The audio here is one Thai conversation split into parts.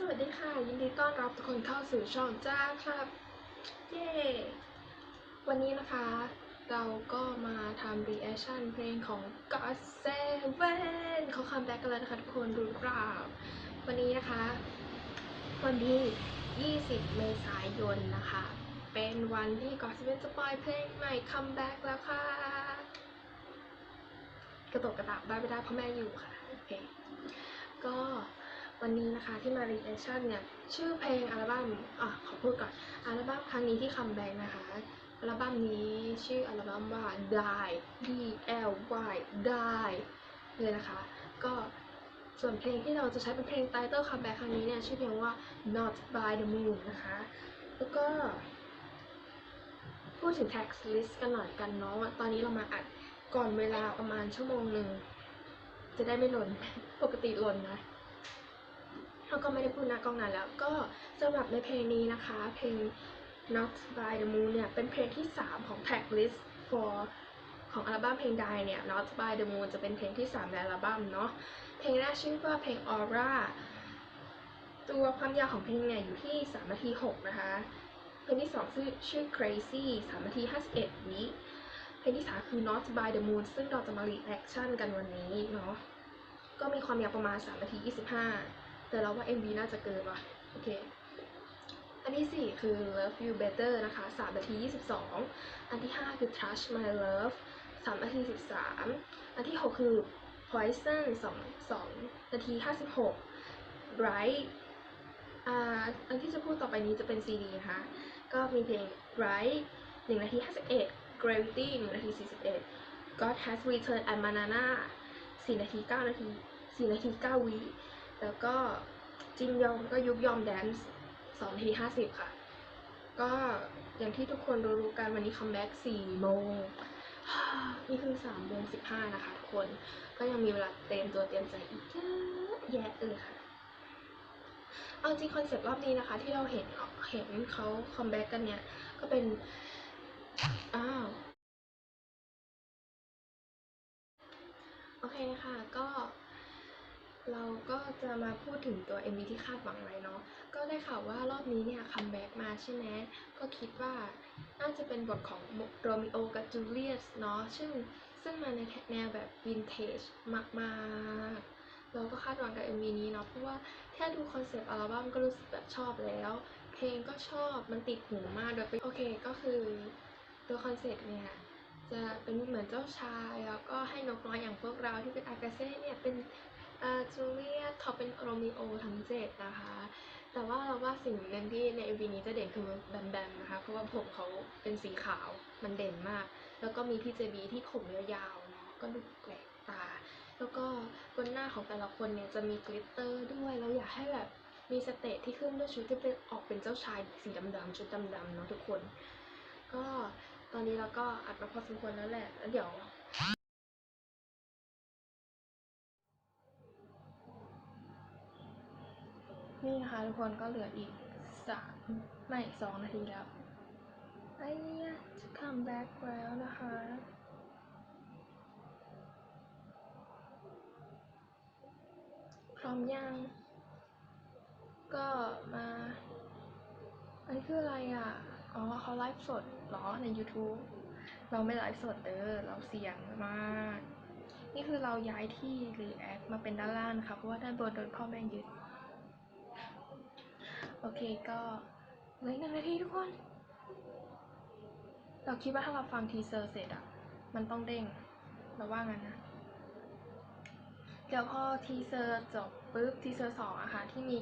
สวัสดีค่ะ ยินดีต้อนรับทุกคนเข้าสู่ช่องจ้าครับ เย้วันนี้นะคะ เราก็มาทำ reaction เพลงของ God Seven เขาคัมแบ็กกันแล้วนะคะทุกคนดูหรือเปล่าวันนี้นะคะ วันที่ 20 เมษายนนะคะ เป็นวันที่ God Seven จะปล่อยเพลงใหม่คัมแบ็กแล้วค่ะ กระตกกระตากได้ไม่ได้เพราะแม่อยู่ค่ะโอเคก็ วันนี้นะคะที่มา reaction เนี่ยชื่อเพลงอัลบั้มอะขอพูดก่อนอัลบั้มครั้งนี้ที่คัมแบ็กนะคะอัลบั้มนี้ชื่ออัลบั้มว่า Die D L Y Die เลยนะคะ ก็ส่วนเพลงที่เราจะใช้เป็นเพลงไตเติลคัมแบ็กครั้งนี้เนี่ยชื่อเพลงว่า Not by the Moon นะคะ แล้วก็ พูดถึง tax list กันหน่อยกันเนาะตอนนี้เรามาอัดก่อนเวลาประมาณชั่วโมงหนึ่งจะได้ไม่หล่น ปกติหล่นนะ เราก็ไม่ได้พูดน้ากล้องนานแล้ว ก็สำหรับในเพลงนี้นะคะ เพลง Not by the Moon เนี่ย เป็นเพลงที่ 3 ของ track list for ของอัลบั้มเพลงใดเนี่ย Not by the Moon จะเป็นเพลงที่ 3 ในอัลบั้มเนาะ เพลงแรกชื่อว่าเพลง Aura ตัวความยาวของเพลงเนี่ย อยู่ที่ 3 นาที 6 นะคะ เพลงที่ 2 ชื่อชื่อ Crazy 3 นาที 51 วิเพลงที่ 3 คือ Not by the Moon ซึ่งเราจะมา reaction กันวันนี้เนาะ ก็มีความยาวประมาณ 3 นาที 25 แต่เราว่า MV น่าจะเกินว่ะ โอเค อันที่ 4 คือ Love You Better นะคะ 3 นาที 22 อันที่ 5 คือ Touch My Love 3 นาที 13 อันที่ 6 คือ Poison 2 2นาที 56 Bright อ่าอันที่จะพูดต่อไปนี้จะเป็น CD นะคะ ก็มีเพลง Bright 1 นาที 51 Gravity 1 นาที 41 God Has Returned and Banana 4 นาที 9 นาที 4 นาที 9 วิ แล้วก็จินยองก็ยุบยอมแดนซ์2นาที50ค่ะ ก็อย่างที่ทุกคนรู้กันวันนี้คัมแบ็ก4โมงนี่คือ3โมง15นะคะทุกคน ก็ยังมีเวลาเตรียมตัวเตรียมใจอีกเยอะแยะเลยค่ะ เอาจริงคอนเซ็ปต์รอบนี้นะคะ ที่เราเห็นเห็นเขาคัมแบ็กกันเนี่ยก็เป็น อ้าว โอเคค่ะก็ เราก็จะมาพูดถึงตัว MV ที่คาดหวังไว้เนาะ ก็ได้ข่าวว่ารอบนี้เนี่ยคัมแบ็กมาใช่ไหม ก็คิดว่าน่าจะเป็นบทของโรมิโอกับจูเลียสเนาะ ซึ่งซึ่งมาในแนวแบบวินเทจมากๆ เราก็คาดหวังกับ MV นี้เนาะ เพราะว่าแค่ดูคอนเซปต์อัลบั้มก็รู้สึกแบบชอบแล้ว เพลงก็ชอบ มันติดหูมากโด้วยโอเคก็คือตัวคอนเซปต์เนี่ยจะเป็นเหมือนเจ้าชาย แล้วก็ให้นกน้อยอย่างพวกเราที่เป็นอากาเซ่เนี่ยเป็น จูเลียตเขาเป็นโรมิโอทั้งเจ็ดนะคะ แต่ว่าเราว่าสิ่งหนึ่งที่ใน MV นี้จะเด่นคือแบมแบมนะคะ เพราะว่าผมเขาเป็นสีขาวมันเด่นมาก แล้วก็มีพี่เจบีที่ผมยาวๆเนาะก็ดูแปลกตา แล้วก็บนหน้าของแต่ละคนเนี่ยจะมีกลิตเตอร์ด้วยแล้วอยากให้แบบมีสเตจที่ขึ้นด้วยชุดที่เป็นออกเป็นเจ้าชายสีดำๆชุดดำๆเนาะทุกคน ก็ตอนนี้เราก็อัดมาพอสมควรแล้วแหละแล้วเดี๋ยว นี่นะคะทุกคนก็เหลืออีกสามไม่สองนาทีแล้วไอ้เนี่ยจะคัมแบ็กแล้วนะคะพร้อมยังก็มา อันนี้คืออะไรอะ อ๋อเขาไลฟ์สดเหรอใน YouTube เราไม่ไลฟ์สดเด้อเราเสียงมาก นี่คือเราย้ายที่หรือแอคมาเป็นด้านล่างนะคะเพราะว่าด้านบนโดนพ่อแม่ยึด เคก็เหลืออีกหนึ่งนาทีทุกคน เราคิดว่าถ้าเราฟังทีเซอร์เสร็จอะมันต้องเด้งเราว่างั้นนะ เดี๋ยวพอทีเซอร์จบปุ๊บทีเซอร์สองอะค่ะที่มี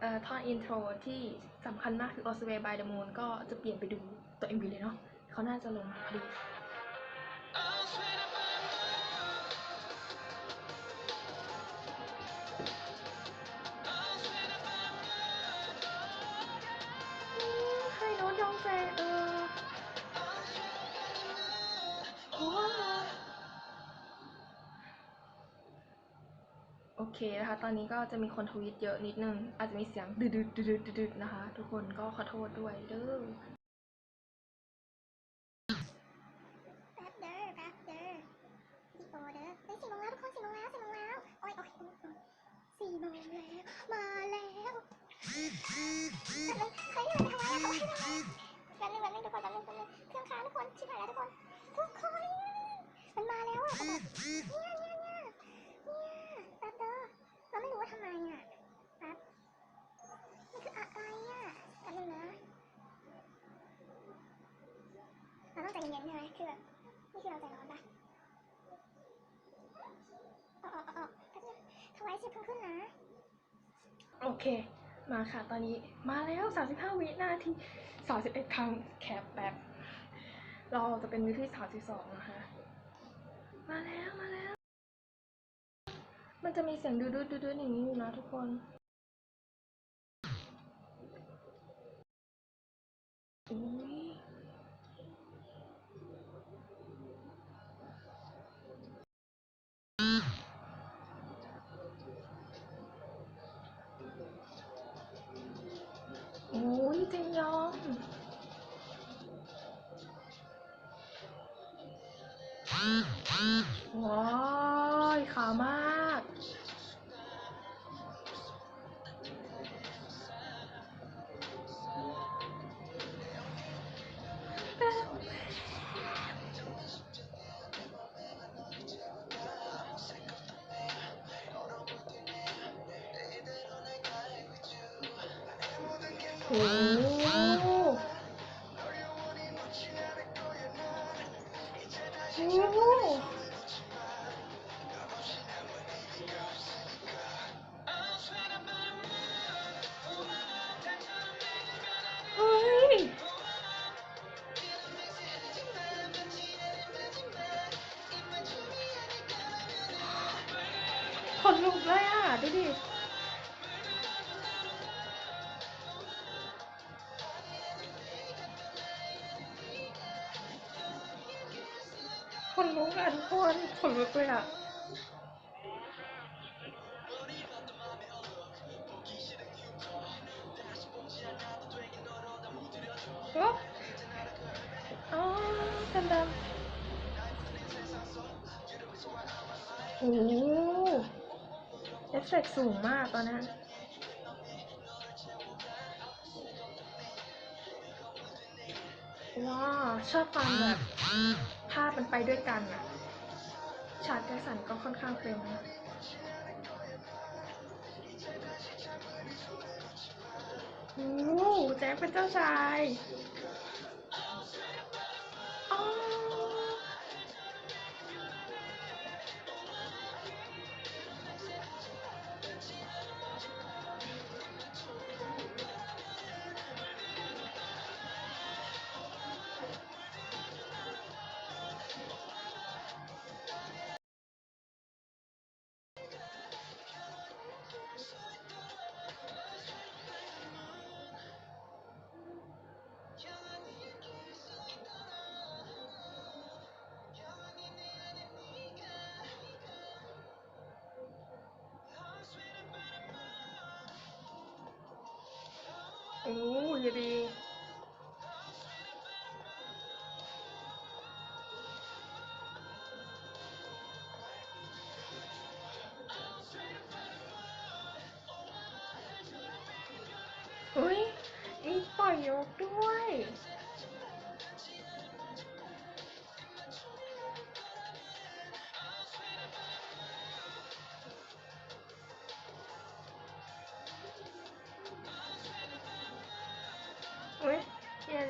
เอ่อท่อนอินโทรที่สำคัญมากคือ o s w a y by the Moon ก็จะเปลี่ยนไปดูตัว MV เลยเนาะเขาน่าจะลงมาพอดี นะคะ ตอนนี้ก็จะมีคนทวีตเยอะนิดนึง อาจจะมีเสียงดืดดืดดืดดืดนะคะ ทุกคนก็ขอโทษด้วยเด้อแป๊บเด้อแป๊บเด้อพี่โอเด้อเฮ้ยสี่โมงแล้วทุกคนสี่โมงแล้วสี่โมงแล้วโอ้ยโอ้ยโอ้ยโอ้ยสี่โมงแล้วมาแล้วเฮ้ยมันทำไมอะเขาให้ทำไมแป๊บนึงแป๊บนึงทุกคนแป๊บนึงแป๊บนึงเครื่องค้างทุกคนชิบหายแล้วทุกคนทุกคนมันมาแล้วอะเนี่ยเนี่ยเนี่ยเนี่ยแป๊บเด้อเราไม่รู้ว่าทำไม อะแป๊บมันคืออะไรอะแป๊บนึงนะเราต้องใจเย็นๆใช่ไหมคือแบบนี่คือเราใจร้อนปะออกออกออกแป๊บนึงทำไมสิเพิ่งขึ้นนะโอเค มาค่ะ ตอนนี้มาแล้ว35วินาที31ครั้งแคปแป๊บเราจะเป็นวิธี32นะคะ มาแล้ว มาแล้ว มันจะมีเสียงดูดๆดูดๆอย่างนี้อยู่นะทุกคนอุ้ยโอ้ยเจนยอง โคนลุกอะทุกคนขนลุกเลยอะโอ้อ๋อดำดำโอ้เอฟเฟกสูงมากตอนนั้นว้าชอบความแบบ ภาพมันไปด้วยกันอะชากแจ็คสันก็ค่อนข้างเป็นนะโอ้แจ็คเป็นเจ้าชาย โอ้ยดีเฮ้ย มีปล่อยยกด้วย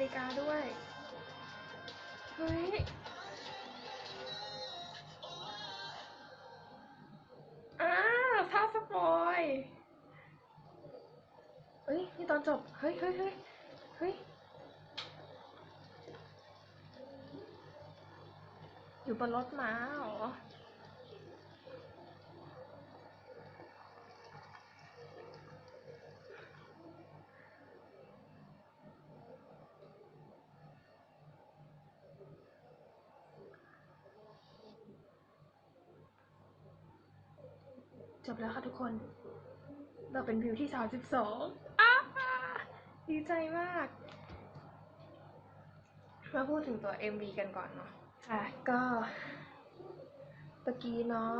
ฬิกาด้วย เฮ้ย อ้าวภาพสปอยเฮ้ย นี่ตอนจบ เฮ้ยเฮ้ยเฮ้ยเฮ้ย อยู่บนรถม้าเหรอ จบแล้วค่ะทุกคน เราเป็นวิวที่32อ้าดีใจมาก มาพูดถึงตัว MV กันก่อนเนาะ ค่ะ ก็ตะกี้เนาะ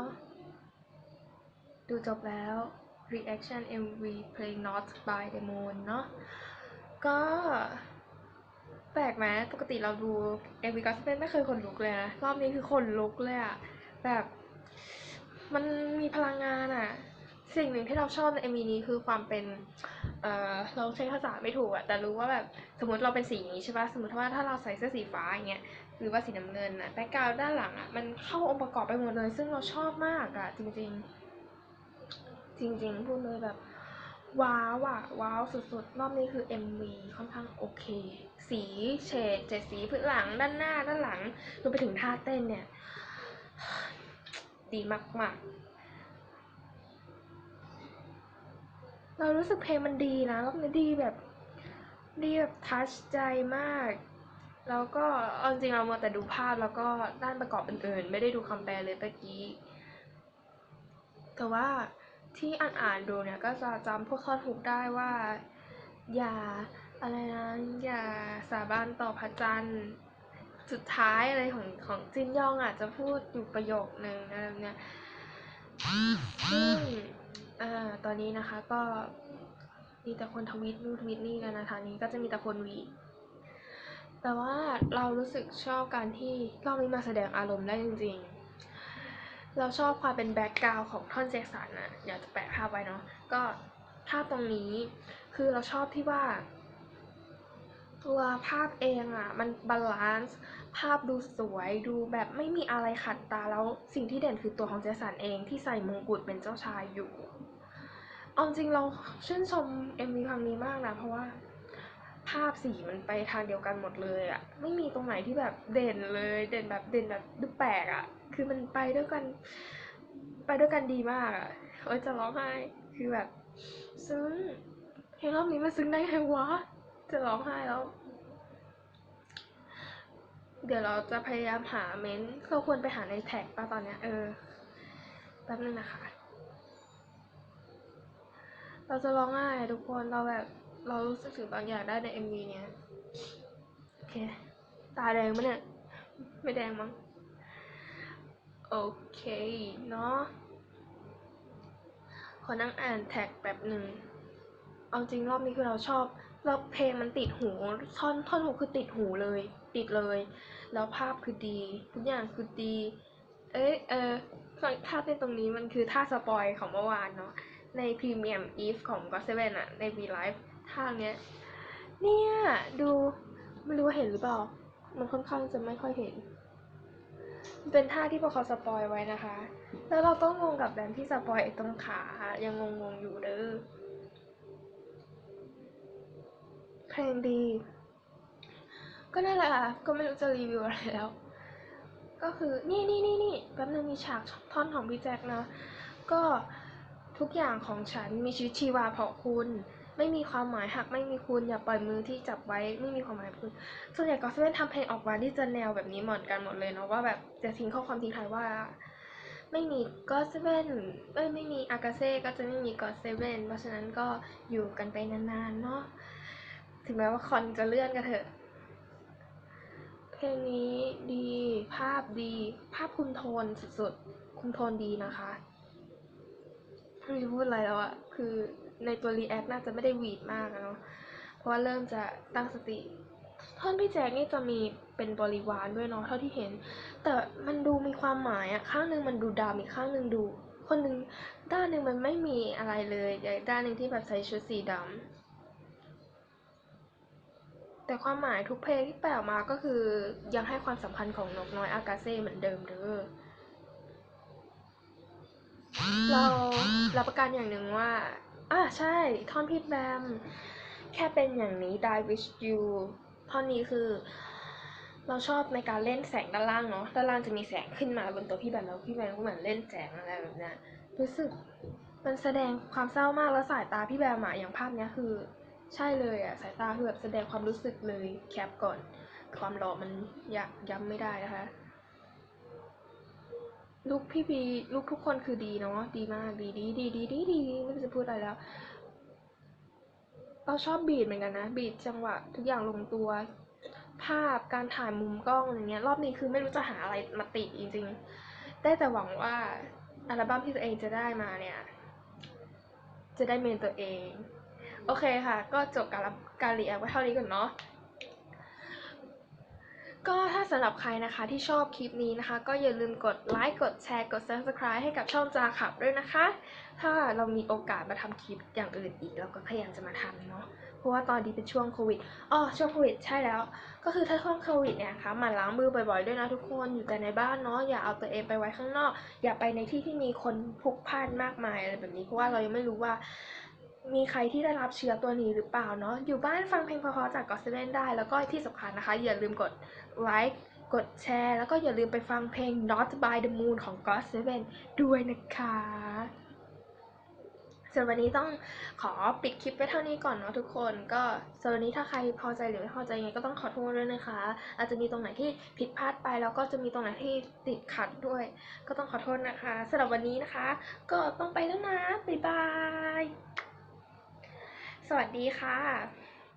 ดูจบแล้ว reaction MV Play Not by the Moon เนาะ ก็แปลกไหมปกติเราดู MV ก็เป็นไม่เคยขนลุกเลยนะ รอบนี้คือขนลุกเลยอะแบบ มันมีพลังงานอะสิ่งหนึ่งที่เราชอบใน MV นี้คือความเป็น เออเราใช้ภาษาไม่ถูกอะแต่รู้ว่าแบบสมมติเราเป็นสีนี้ใช่ปะสมมติว่าถ้าเราใส่เสื้อสีฟ้าอย่างเงี้ยหรือว่าสีน้ำเงินอะแบ็กกราวด์ด้านหลังอะมันเข้าองค์ประกอบไปหมดเลย ซึ่งเราชอบมากอะจริง ๆ จริง ๆ พูดเลยแบบว้าวอะว้าวสุดๆ รอบนี้คือ MV ค่อนข้างโอเค สีเฉดเจ็ดสีพื้นหลังด้านหน้าด้านหลังรวมไปถึงท่าเต้นเนี่ย ดีมากๆ เรารู้สึกเพลงมันดีนะรอบนี้ดีแบบ ดีแบบทัชใจมาก แล้วก็เอาจริงๆเรามัวแต่ดูภาพแล้วก็ด้านประกอบอื่นๆ ไม่ได้ดูคำแปลเลยตะกี้ แต่ว่าที่อ่านอ่านๆดูเนี่ยก็จะจำพวกข้อถูกได้ว่า อย่าอะไรนะอย่าสาบานต่อพระจันทร์ สุดท้ายอะไรของของจินยองอาจจะพูดอยู่ประโยคนึงอะไรแบบเนี้ยซึ่งอ่าตอนนี้นะคะก็มีแต่คนทวีตนู่นทวีตนี่กันนะคะนี้ก็จะมีแต่คนวีแต่ว่าเรารู้สึกชอบการที่รอบนี้มาแสดงอารมณ์ได้จริง ๆ เราชอบความเป็นแบ็กกราวของท่อนแจ็คสันนะเดี๋ยวจะแปะภาพไว้เนาะก็ภาพตรงนี้คือเราชอบที่ว่า ตัวภาพเองอะ่ะ มันบาลานซ์ภาพดูสวยดูแบบไม่มีอะไรขัดตาแล้วสิ่งที่เด่นคือตัวของเจสันเองที่ใส่มงกุฎเป็นเจ้าชายอยู่เอาจริงเราชื่นชม MV ครั้งนี้มากนะ เพราะว่าภาพสีมันไปทางเดียวกันหมดเลยอะไม่มีตรงไหนที่แบบเด่นเลย เด่นแบบเด่นแบบดูแปลกอะคือมันไปด้วยกัน ไปด้วยกันดีมากอะเอยจะร้องไห้คือแบบซึ้งเพลงรอบนี้มันซึ้งได้ไงวะ จะร้องไห้แล้ว เดี๋ยวเราจะพยายามหาเมนต์เราควรไปหาในแท็กป่ะตอนเนี้ยเออแป๊บนึงนะคะ เราจะร้องไห้ทุกคนเราแบบเรารู้สึกถึงบางอย่างได้ใน MV เนี้ยโอเค ตาแดงปะเนี่ย ไม่แดงมั้งโอเค เนาะขอนั่งอ่านแท็กแป๊บหนึ่ง เอาจริงรอบนี้คือเราชอบแล้วเพลงมันติดหูท่อนท่อนหูคือติดหูเลย ติดเลย แล้วภาพคือดีทุกอย่างคือดี เอ้ยเออภาพในตรงนี้มันคือท่าสปอยของเมื่อวานเนาะในพรีเมียมอีฟของ g o t 7อะใน V Live ท่าเนี้ยเนี่ย ดูไม่รู้ว่าเห็นหรือเปล่า มันค่อนข้างจะไม่ค่อยเห็นมันเป็นท่าที่พวกเขาสปอยไว้นะคะ แล้วเราก็งงกับแบมที่สปอยตรงขายังงงๆอยู่เด้อ เพลงดี ก็นั่นแหละค่ะก็ไม่รู้จะรีวิวอะไรแล้ว ก็คือนี่นี่นี่นี่แป๊บนึงมีฉากท่อนของพี่แจ็คนะก็ทุกอย่างของฉันมีชีวิตชีวาเพราะคุณ ไม่มีความหมายหากไม่มีคุณอย่าปล่อยมือที่จับไว้ไม่มีความหมายคุณส่วนใหญ่ก็เซเว่นทำเพลงออกมาที่จะแนวแบบนี้เหมือนกันหมดเลยเนาะว่าแบบจะทิ้งข้อความทิ้งท้ายว่าไม่มีก็เซเว่นเอ้ยไม่มีอากาเซ่ก็จะไม่มีก็เซเว่นเพราะฉะนั้นก็อยู่กันไปนานๆเนาะ ถึงแม้ว่าคอนจะเลื่อนกันเถอะ เพลงนี้ดีภาพดี ภาพคุมโทนสุดๆ คุมโทนดีนะคะไม่รู้จะพูดอะไรแล้วอะคือในตัวรีแอคน่าจะไม่ได้หวีดมากเนาะ เพราะว่าเริ่มจะตั้งสติ ท่อนพี่แจ็คนี่จะมีเป็นบริวารด้วยเนาะเท่าที่เห็น แต่มันดูมีความหมายอะข้างนึงมันดูดำอีกข้างนึงดู คนหนึ่งด้านหนึ่งมันไม่มีอะไรเลยอีกด้านหนึ่งที่แบบใส่ชุดสีดำ แต่ความหมายทุกเพลงที่แปลออกมาก็คือยังให้ความสำคัญของนกน้อยอากาเซ่เหมือนเดิมเด้อเรารับประกันอย่างหนึ่งว่า อ่าใช่ ท่อนพี่แบม แค่เป็นอย่างนี้ die with you ท่อนนี้คือ เราชอบในการเล่นแสงด้านล่างเนาะ ด้านล่างจะมีแสงขึ้นมาบนตัวพี่แบมแล้วพี่แบมก็เหมือนเล่นแสงอะไรแบบนี้รู้สึกมันแสดงความเศร้ามากแล้วสายตาพี่แบมอะอย่างภาพเนี้ยคือ ใช่เลยอะสายตาคือแบบแสดงความรู้สึกเลยแคปก่อน ความหล่อมันยากย้ำไม่ได้นะคะลูกพี่บีลูกทุกคนคือดีเนาะดีมากดีดีดีดีดีดีไม่รู้จะพูดอะไรแล้วเราชอบบีดเหมือนกันนะ บีดจังหวะทุกอย่างลงตัว ภาพการถ่ายมุมกล้องอย่างเงี้ย รอบนี้คือไม่รู้จะหาอะไรมาติดจริงๆ ได้แต่หวังว่าอัลบั้มที่ตัวเองจะได้มาเนี่ย จะได้เมนตัวเอง โอเคค่ะ ก็จบการรับการรีแอคไว้เท่านี้ก่อนเนาะก็ถ้าสำหรับใครนะคะที่ชอบคลิปนี้นะคะ ก็อย่าลืมกดไลค์กดแชร์กด subscribe ให้กับช่องจาขับด้วยนะคะ ถ้าเรามีโอกาสมาทำคลิปอย่างอื่นอีกเราก็พยายามจะมาทำเนาะเพราะว่าตอนนี้เป็นช่วงโควิดอ๋อช่วงโควิดใช่แล้ว ก็คือถ้าช่วงโควิดเนี่ยนะคะมันล้างมือบ่อยๆด้วยนะทุกคนอยู่แต่ในบ้านเนาะอย่าเอาตัวเองไปไว้ข้างนอก อย่าไปในที่ที่มีคนพลุกพล่านมากมายอะไรแบบนี้เพราะว่าเรายังไม่รู้ว่า มีใครที่ได้รับเชื้อตัวนี้หรือเปล่าเนาะอยู่บ้านฟังเพลงเพราะๆจากก็เซเว่นได้ แล้วก็ที่สำคัญนะคะ อย่าลืมกดไลค์กดแชร์ แล้วก็อย่าลืมไปฟังเพลง Not by the Moon ของ God Seven ด้วยนะคะส่วนวันนี้ต้องขอปิดคลิปไว้เท่านี้ก่อนเนาะทุกคน ก็ส่วนวันนี้ถ้าใครพอใจหรือไม่พอใจยังไงก็ต้องขอโทษด้วยนะคะ อาจจะมีตรงไหนที่ผิดพลาดไปแล้วก็จะมีตรงไหนที่ติดขัดด้วย ก็ต้องขอโทษนะคะสำหรับวันนี้นะคะ ก็ต้องไปแล้วนะบ๊ายบาย สวัสดีค่ะ